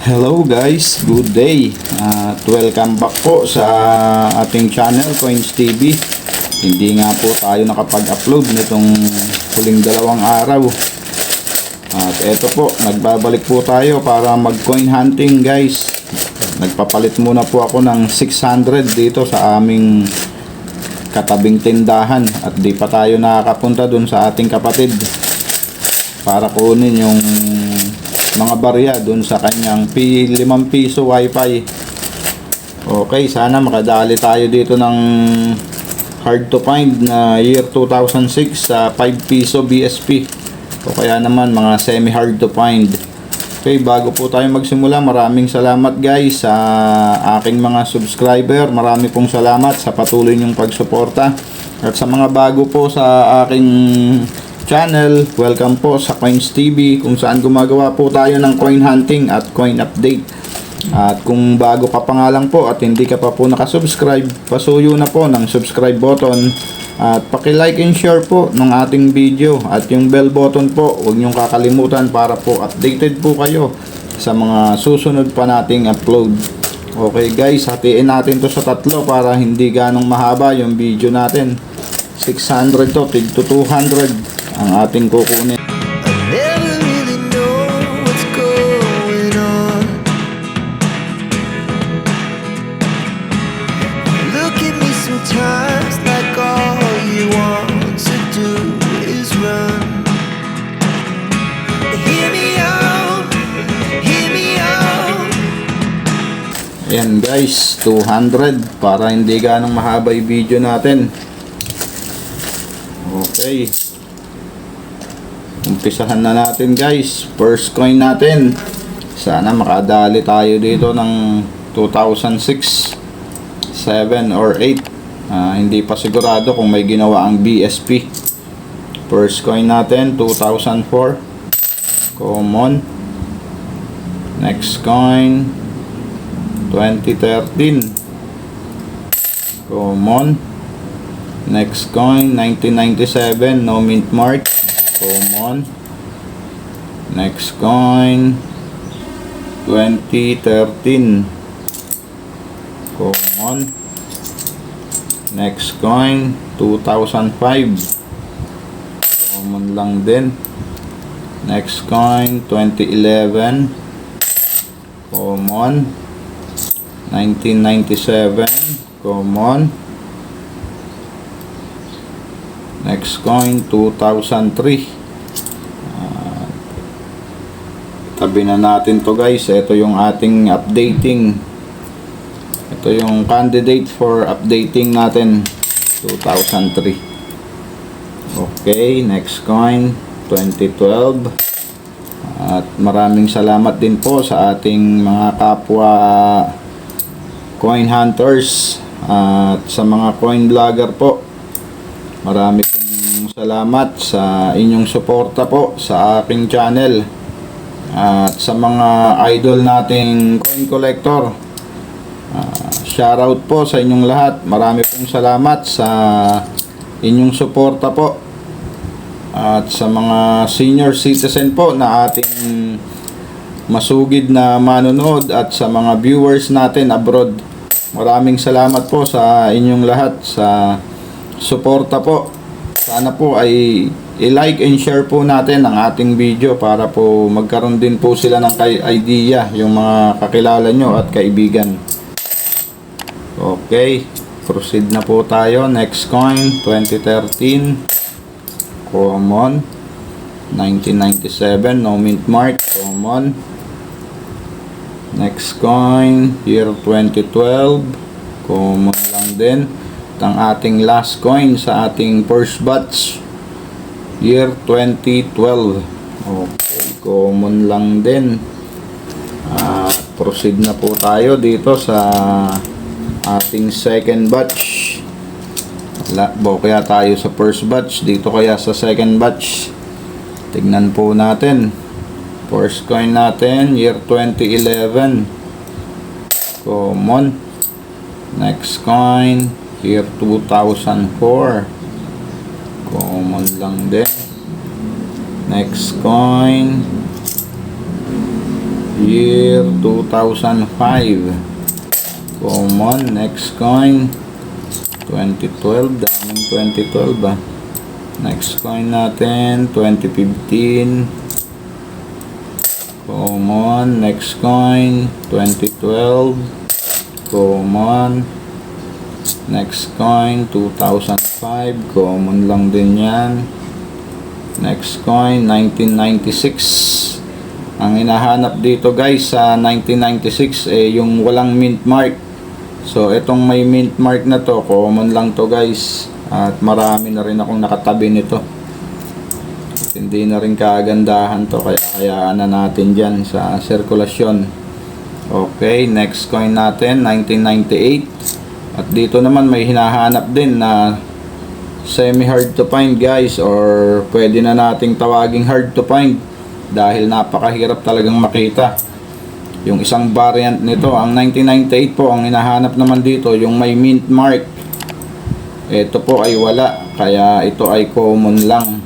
Hello guys, good day. At welcome back po sa ating channel Coins TV. Hindi nga po tayo nakapag-upload nitong huling dalawang araw. At eto po, nagbabalik po tayo para mag-coin hunting guys. Nagpapalit muna po ako ng 600 dito sa aming katabing tindahan at di pa tayo nakakapunta dun sa ating kapatid para kunin yung mga barya dun sa kanyang P 5 piso wifi. Okay sana makadali tayo dito ng hard to find na year 2006 sa 5 piso BSP o kaya naman mga semi hard to find. Okay bago po tayo magsimula maraming salamat guys sa aking mga subscriber. Marami pong salamat sa patuloy niyong pagsuporta. At sa mga bago po sa aking channel. Welcome po sa Coins TV kung saan gumagawa po tayo ng coin hunting at coin update. At kung bago ka pa nga lang po at hindi ka pa po nakasubscribe, pasuyo na po ng subscribe button at paki-like and share po ng ating video at yung bell button po, huwag niyong kakalimutan para po updated po kayo sa mga susunod pa nating upload. Okay guys, hatiin natin to sa tatlo para hindi ganong mahaba yung video natin. 600 to, tig to 200 ang ating kukunin. I never really know what's going on. Look at me sometimes like all you want to do is run. Hear me out, hear me out. Ayan guys, 200 para hindi ganong mahaba yung video natin. Okay. Umpisahan na natin guys. First coin natin. Sana makadali tayo dito ng 2006, 7 or 8. Ah, hindi pa sigurado kung may ginawa ang BSP. First coin natin, 2004. Common. Next coin, 2013 common next coin 1997 no mint mark common next coin. 2013 common next coin 2005 common lang din. Next coin 2011 common 1997 common next coin 2003 Ah, tabi na natin to guys. Ito yung ating updating. Ito yung candidate for updating natin 2003 okay next coin 2012 at maraming salamat din po sa ating mga kapwa coin hunters at sa mga coin vlogger po. Marami pong salamat sa inyong suporta po sa aking channel. At sa mga idol nating coin collector. Uh, shoutout po sa inyong lahat. Marami pong salamat sa inyong suporta po. At sa mga senior citizen po na ating masugid na manonood at sa mga viewers natin abroad. Maraming salamat po sa inyong lahat sa suporta po. Sana po ay i-like and share po natin ang ating video para po magkaroon din po sila ng idea yung mga kakilala nyo at kaibigan. Okay, proceed na po tayo. Next coin, 2013. Common. 1997, no mint mark. Common. Next coin, year 2012. Common lang din. Ang ating last coin sa ating first batch, year 2012. Okay, common lang din. At proceed na po tayo dito sa ating second batch. Wala, bo kaya tayo sa first batch, dito kaya sa second batch. Tignan po natin. First coin natin, year 2011. Common. Next coin, year 2004. Common lang din. Next coin, year 2005 common. Next coin. 2012 daming 2012 ah. Next coin natin 2015 common. Next coin 2012 common next coin 2005 common lang din yan. Next coin 1996 ang hinahanap dito guys sa 1996 eh yung walang mint mark. So itong may mint mark na to common lang to guys. At marami na rin akong nakatabi nito. At hindi na rin kagandahan to kaya hayaan na natin dyan sa sirkulasyon. Okay next coin natin 1998 at dito naman may hinahanap din na semi hard to find guys or pwede na nating tawaging hard to find dahil napakahirap talagang makita. Yung isang variant nito ang 1998 po ang hinahanap naman dito yung may mint mark. Ito po ay wala kaya ito ay common lang.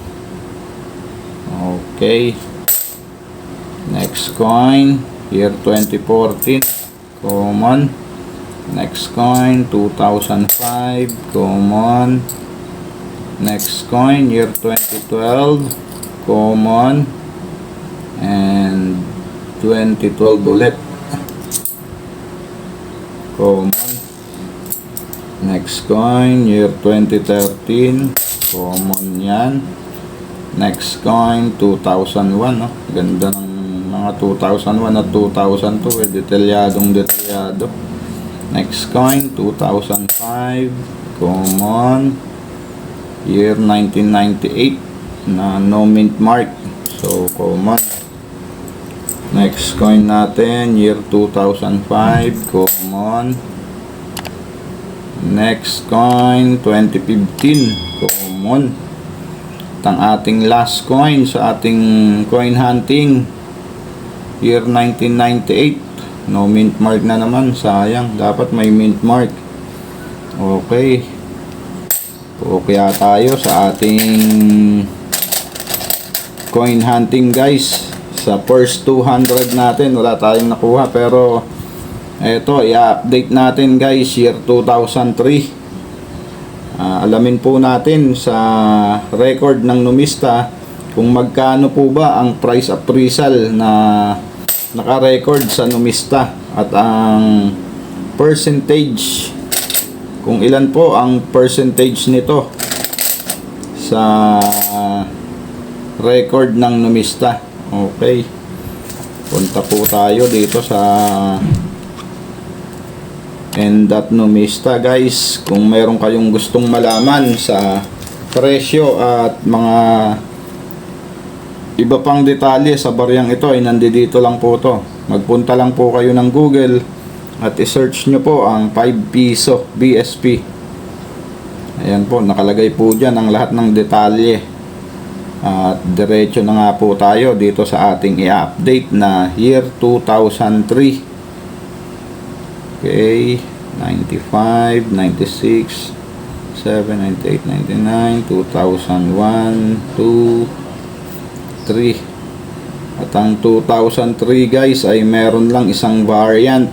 Okay. Next coin year 2014 common next coin 2005 common next coin year 2012 common and 2012 ulit. Common next coin year 2013 common yan. Next coin 2001 no? ganda ng mga 2001 at 2002 eh, detalyadong detalyado next coin 2005 common year 1998 na no mint mark. So common next coin natin year 2005 common next coin 2015 common at ang ating last coin sa ating coin hunting year 1998 no mint mark na naman sayang. Dapat may mint mark. Okay. Okay tayo sa ating coin hunting guys. Sa first 200 natin wala tayong nakuha. Pero eto i-update natin guys year 2003 Ah, alamin po natin sa record ng numista kung magkano po ba ang price appraisal na naka-record sa numista at ang percentage kung ilan po ang percentage nito sa record ng numista. Okay. Punta po tayo dito sa and that numista guys. Kung meron kayong gustong malaman sa presyo at mga iba pang detalye sa baryang ito ay nandito lang po to. Magpunta lang po kayo ng google at i-search nyo po ang 5 piso BSP ayan po nakalagay po dyan ang lahat ng detalye. At diretso na nga po tayo dito sa ating i-update na year 2003 Okay, 95, 96, 7, 98, 99, 2001, 2, 3. At ang 2003 guys ay meron lang isang variant.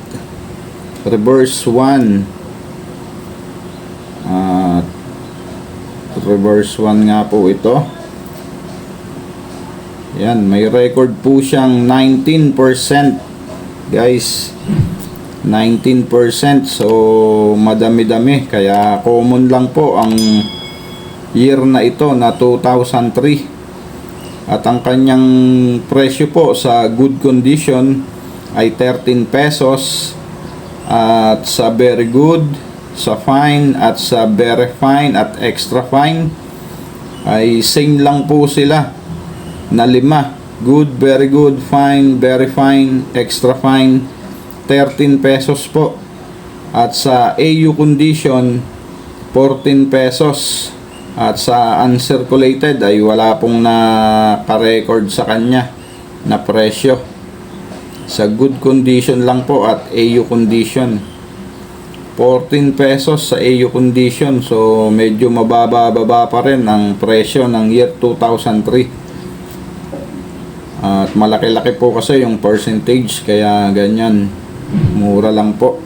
Reverse 1. At reverse 1 nga po ito. Yan, may record po siyang 19% guys. 19% so madami-dami kaya common lang po ang year na ito na 2003 at ang kanyang presyo po sa good condition ay 13 pesos at sa very good sa fine at sa very fine at extra fine ay same lang po sila na lima good, very good, fine, very fine, extra fine 13 pesos po. At sa AU condition, 14 pesos. At sa uncirculated ay wala pong naka-record sa kanya na presyo. Sa good condition lang po at AU condition. 14 pesos sa AU condition. So medyo mababa-baba pa rin ang presyo ng year 2003. At malaki-laki po kasi yung percentage kaya ganyan. Mura lang po.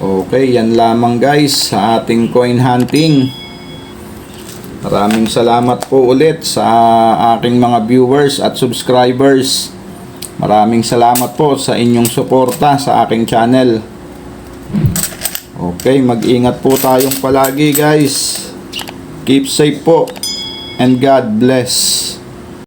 Okay, yan lamang guys sa ating coin hunting. Maraming salamat po ulit sa aking mga viewers at subscribers. Maraming salamat po sa inyong suporta sa aking channel. Okay, mag-ingat po tayong palagi guys. Keep safe po and God bless.